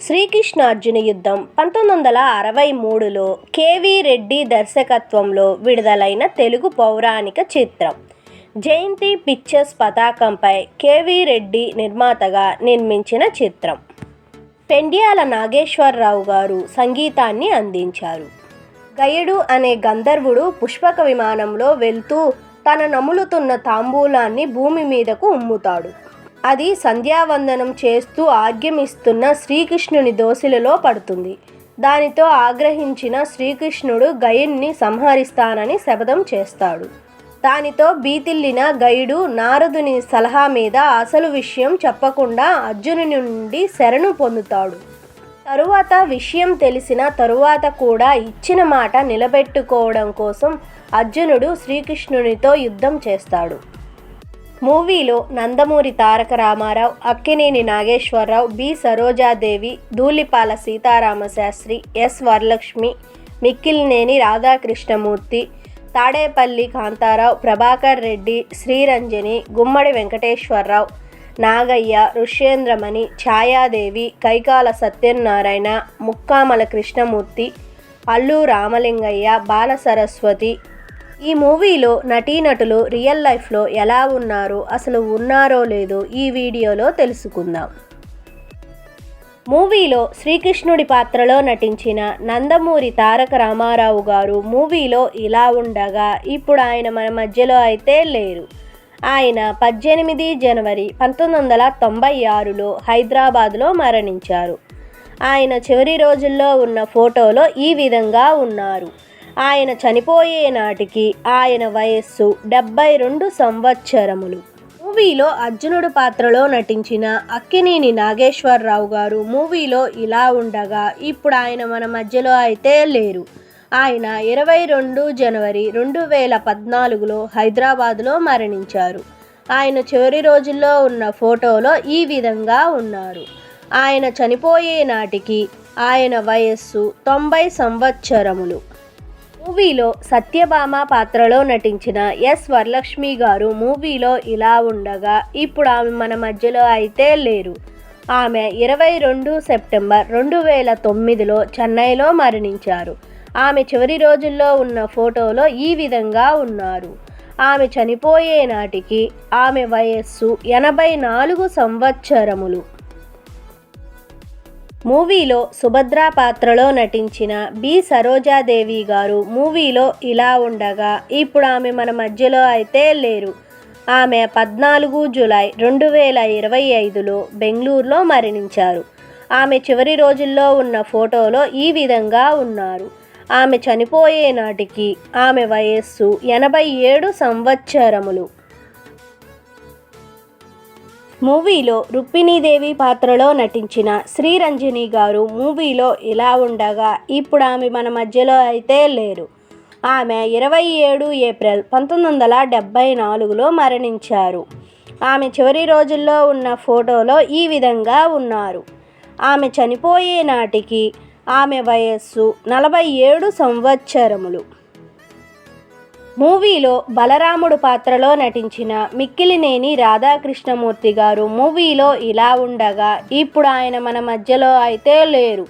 శ్రీకృష్ణార్జున యుద్ధం పంతొమ్మిది వందల అరవై మూడులో కేవి రెడ్డి దర్శకత్వంలో విడుదలైన తెలుగు పౌరాణిక చిత్రం. జయంతి పిక్చర్స్ పతాకంపై కేవి రెడ్డి నిర్మాతగా నిర్మించిన చిత్రం. పెండ్యాల నాగేశ్వరరావు గారు సంగీతాన్ని అందించారు. గయుడు అనే గంధర్వుడు పుష్పక విమానంలో వెళ్తూ తన నములుతున్న తాంబూలాన్ని భూమి మీదకు ఉమ్ముతాడు. అది సంధ్యావందనం చేస్తూ ఆజ్ఞమిస్తున్న శ్రీకృష్ణుని దోసిలలో పడుతుంది. దానితో ఆగ్రహించిన శ్రీకృష్ణుడు గయుణ్ణి సంహరిస్తానని శపథం చేస్తాడు. దానితో బీతిల్లిన గయుడు నారదుని సలహా మీద అసలు విషయం చెప్పకుండా అర్జునుని నుండి శరణు పొందుతాడు. తరువాత విషయం తెలిసిన తరువాత కూడా ఇచ్చిన మాట నిలబెట్టుకోవడం కోసం అర్జునుడు శ్రీకృష్ణునితో యుద్ధం చేస్తాడు. మూవీలో నందమూరి తారక రామారావు అక్కినేని నాగేశ్వరరావు బి. సరోజాదేవి ధూళిపాల సీతారామశాస్త్రి ఎస్. వరలక్ష్మి మిక్కిలినేని రాధాకృష్ణమూర్తి తాడేపల్లి కాంతారావు ప్రభాకర్ రెడ్డి శ్రీరంజని గుమ్మడి వెంకటేశ్వరరావు నాగయ్య ఋష్యేంద్రమణి ఛాయాదేవి కైకాల సత్యనారాయణ ముక్కామల కృష్ణమూర్తి అల్లు రామలింగయ్య బాల సరస్వతి ఈ మూవీలో నటీనటులు రియల్ లైఫ్లో ఎలా ఉన్నారో అసలు ఉన్నారో లేదో ఈ వీడియోలో తెలుసుకుందాం. మూవీలో శ్రీకృష్ణుడి పాత్రలో నటించిన నందమూరి తారక రామారావు గారు మూవీలో ఇలా ఉండగా ఇప్పుడు ఆయన మన మధ్యలో అయితే లేరు. ఆయన పద్దెనిమిది జనవరి పంతొమ్మిది వందల తొంభై ఆరులో హైదరాబాద్లో మరణించారు. ఆయన చివరి రోజుల్లో ఉన్న ఫోటోలో ఈ విధంగా ఉన్నారు. ఆయన చనిపోయే నాటికి ఆయన వయస్సు డెబ్బై రెండు సంవత్సరములు. మూవీలో అర్జునుడు పాత్రలో నటించిన అక్కినేని నాగేశ్వరరావు గారు మూవీలో ఇలా ఉండగా ఇప్పుడు ఆయన మన మధ్యలో అయితే లేరు. ఆయన ఇరవై రెండు జనవరి రెండు వేల పద్నాలుగులో హైదరాబాద్లో మరణించారు. ఆయన చివరి రోజుల్లో ఉన్న ఫోటోలో ఈ విధంగా ఉన్నారు. ఆయన చనిపోయే నాటికి ఆయన వయస్సు తొంభై సంవత్సరములు. మూవీలో సత్యభామ పాత్రలో నటించిన ఎస్ వరలక్ష్మి గారు మూవీలో ఇలా ఉండగా ఇప్పుడు ఆమె మన మధ్యలో అయితే లేరు. ఆమె ఇరవై రెండు సెప్టెంబర్ రెండు వేల తొమ్మిదిలో చెన్నైలో మరణించారు. ఆమె చివరి రోజుల్లో ఉన్న ఫోటోలో ఈ విధంగా ఉన్నారు. ఆమె చనిపోయే నాటికి ఆమె వయస్సు ఎనభై నాలుగు సంవత్సరములు. మూవీలో సుభద్ర పాత్రలో నటించిన బి. సరోజాదేవి గారు మూవీలో ఇలా ఉండగా ఇప్పుడు ఆమె మన మధ్యలో అయితే లేరు. ఆమె పద్నాలుగు జులై రెండు వేల ఇరవై ఐదులో బెంగళూరులో మరణించారు. ఆమె చివరి రోజుల్లో ఉన్న ఫోటోలో ఈ విధంగా ఉన్నారు. ఆమె చనిపోయే నాటికి ఆమె వయస్సు ఎనభై ఏడు సంవత్సరములు. మూవీలో రుక్మిణీదేవి పాత్రలో నటించిన శ్రీరంజని గారు మూవీలో ఇలా ఉండగా ఇప్పుడు ఆమె మన మధ్యలో అయితే లేరు. ఆమె ఇరవై ఏడు ఏప్రిల్ పంతొమ్మిది వందల డెబ్భై నాలుగులో మరణించారు. ఆమె చివరి రోజుల్లో ఉన్న ఫోటోలో ఈ విధంగా ఉన్నారు. ఆమె చనిపోయే నాటికి ఆమె వయస్సు నలభై ఏడు సంవత్సరములు. మూవీలో బలరాముడు పాత్రలో నటించిన మిక్కిలినేని రాధాకృష్ణమూర్తి గారు మూవీలో ఇలా ఉండగా ఇప్పుడు ఆయన మన మధ్యలో అయితే లేరు.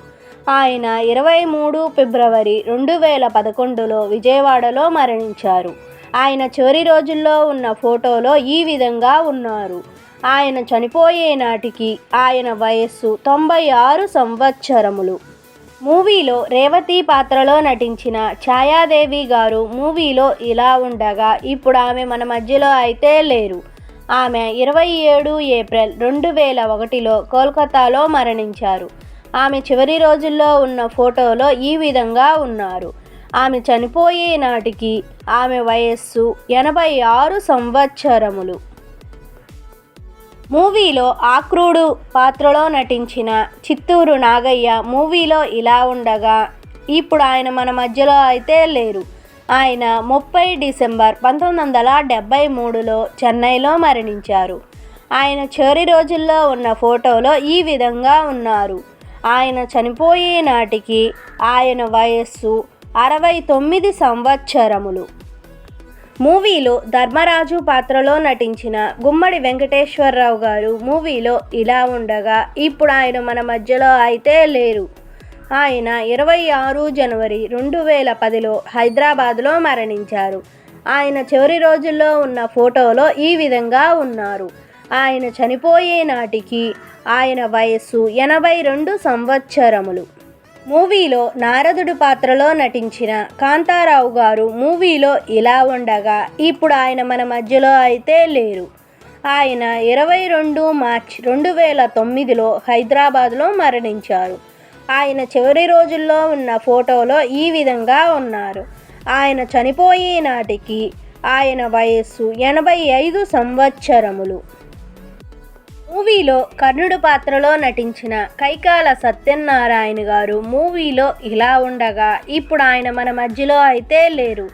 ఆయన ఇరవై మూడు ఫిబ్రవరి రెండు వేల పదకొండులో విజయవాడలో మరణించారు. ఆయన చివరి రోజుల్లో ఉన్న ఫోటోలో ఈ విధంగా ఉన్నారు. ఆయన చనిపోయే నాటికి ఆయన వయస్సు తొంభై ఆరు సంవత్సరములు. మూవీలో రేవతి పాత్రలో నటించిన ఛాయాదేవి గారు మూవీలో ఇలా ఉండగా ఇప్పుడు ఆమె మన మధ్యలో అయితే లేరు. ఆమె ఇరవై ఏడు ఏప్రిల్ రెండు వేల ఒకటిలో కోల్కతాలో మరణించారు. ఆమె చివరి రోజుల్లో ఉన్న ఫోటోలో ఈ విధంగా ఉన్నారు. ఆమె చనిపోయే నాటికి ఆమె వయస్సు ఎనభై ఆరు సంవత్సరములు. మూవీలో ఆక్రూడు పాత్రలో నటించిన చిత్తూరు నాగయ్య మూవీలో ఇలా ఉండగా ఇప్పుడు ఆయన మన మధ్యలో అయితే లేరు. ఆయన ముప్పై డిసెంబర్ పంతొమ్మిది వందల డెబ్భై మూడులో చెన్నైలో మరణించారు. ఆయన చివరి రోజుల్లో ఉన్న ఫోటోలో ఈ విధంగా ఉన్నారు. ఆయన చనిపోయే నాటికి ఆయన వయస్సు అరవై తొమ్మిది సంవత్సరములు. మూవీలో ధర్మరాజు పాత్రలో నటించిన గుమ్మడి వెంకటేశ్వరరావు గారు మూవీలో ఇలా ఉండగా ఇప్పుడు ఆయన మన మధ్యలో అయితే లేరు. ఆయన ఇరవై ఆరు జనవరి రెండు వేల పదిలో హైదరాబాద్లో మరణించారు. ఆయన చివరి రోజుల్లో ఉన్న ఫోటోలో ఈ విధంగా ఉన్నారు. ఆయన చనిపోయే నాటికి ఆయన వయస్సు ఎనభై రెండు సంవత్సరములు. మూవీలో నారదుడు పాత్రలో నటించిన కాంతారావు గారు మూవీలో ఇలా ఉండగా ఇప్పుడు ఆయన మన మధ్యలో అయితే లేరు. ఆయన ఇరవై రెండు మార్చ్ రెండు వేల తొమ్మిదిలో హైదరాబాద్లో మరణించారు. ఆయన చివరి రోజుల్లో ఉన్న ఫోటోలో ఈ విధంగా ఉన్నారు. ఆయన చనిపోయే నాటికి ఆయన వయస్సు ఎనభై ఐదు సంవత్సరములు. మూవీలో కర్ణుడు పాత్రలో నటించిన కైకాల సత్యనారాయణ గారు మూవీలో ఇలా ఉండగా ఇప్పుడు ఆయన మన మధ్యలో అయితే లేరు.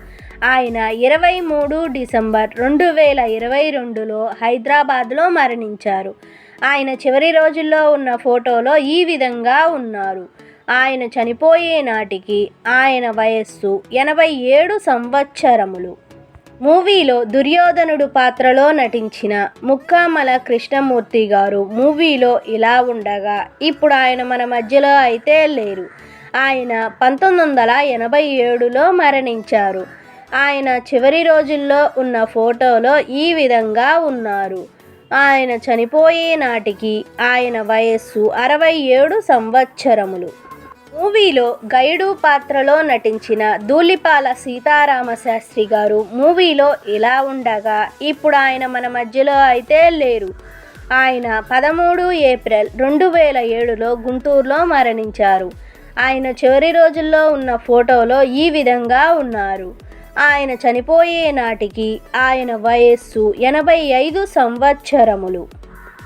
ఆయన ఇరవై మూడు డిసెంబర్ రెండు వేల ఇరవై రెండులో హైదరాబాద్లో మరణించారు. ఆయన చివరి రోజుల్లో ఉన్న ఫోటోలో ఈ విధంగా ఉన్నారు. ఆయన చనిపోయే నాటికి ఆయన వయస్సు ఎనభై ఏడు సంవత్సరములు. మూవీలో దుర్యోధనుడు పాత్రలో నటించిన ముక్కామల కృష్ణమూర్తి గారు మూవీలో ఇలా ఉండగా ఇప్పుడు ఆయన మన మధ్యలో అయితే లేరు. ఆయన పంతొమ్మిది వందల ఎనభై ఏడులో మరణించారు. ఆయన చివరి రోజుల్లో ఉన్న ఫోటోలో ఈ విధంగా ఉన్నారు. ఆయన చనిపోయే నాటికి ఆయన వయస్సు అరవై ఏడు సంవత్సరములు. మూవీలో గైడు పాత్రలో నటించిన ధూళిపాల సీతారామ శాస్త్రి గారు మూవీలో ఇలా ఉండగా ఇప్పుడు ఆయన మన మధ్యలో అయితే లేరు. ఆయన పదమూడు ఏప్రిల్ రెండు వేల ఏడులో గుంటూరులో మరణించారు. ఆయన చివరి రోజుల్లో ఉన్న ఫోటోలో ఈ విధంగా ఉన్నారు. ఆయన చనిపోయే నాటికి ఆయన వయస్సు ఎనభై ఐదు సంవత్సరములు.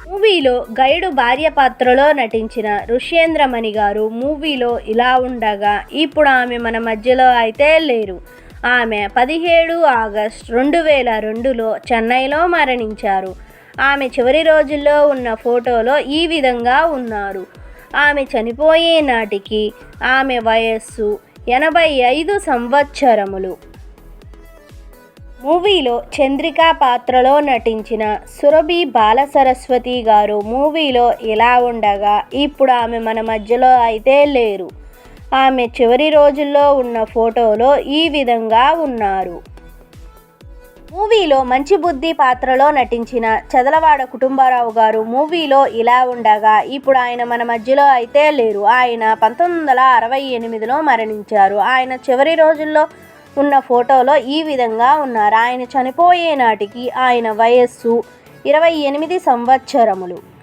మూవీలో గైడు భార్య పాత్రలో నటించిన ఋష్యేంద్రమణి గారు మూవీలో ఇలా ఉండగా ఇప్పుడు ఆమె మన మధ్యలో అయితే లేరు. ఆమె పదిహేడు ఆగస్ట్ రెండు వేల రెండులో చెన్నైలో మరణించారు. ఆమె చివరి రోజుల్లో ఉన్న ఫోటోలో ఈ విధంగా ఉన్నారు. ఆమె చనిపోయే నాటికి ఆమె వయస్సు ఎనభై ఐదు సంవత్సరములు. మూవీలో చంద్రిక పాత్రలో నటించిన సురభి బాలసరస్వతి గారు మూవీలో ఇలా ఉండగా ఇప్పుడు ఆమె మన మధ్యలో అయితే లేరు. ఆమె చివరి రోజుల్లో ఉన్న ఫోటోలో ఈ విధంగా ఉన్నారు. మూవీలో మంచి బుద్ధి పాత్రలో నటించిన చదలవాడ కుటుంబరావు గారు మూవీలో ఇలా ఉండగా ఇప్పుడు ఆయన మన మధ్యలో అయితే లేరు. ఆయన పంతొమ్మిది వందల అరవై ఎనిమిదిలో మరణించారు. ఆయన చివరి రోజుల్లో ఉన్న ఫోటోలో ఈ విధంగా ఉన్నారు. ఆయన చనిపోయే నాటికి ఆయన వయస్సు ఇరవై ఎనిమిది సంవత్సరములు.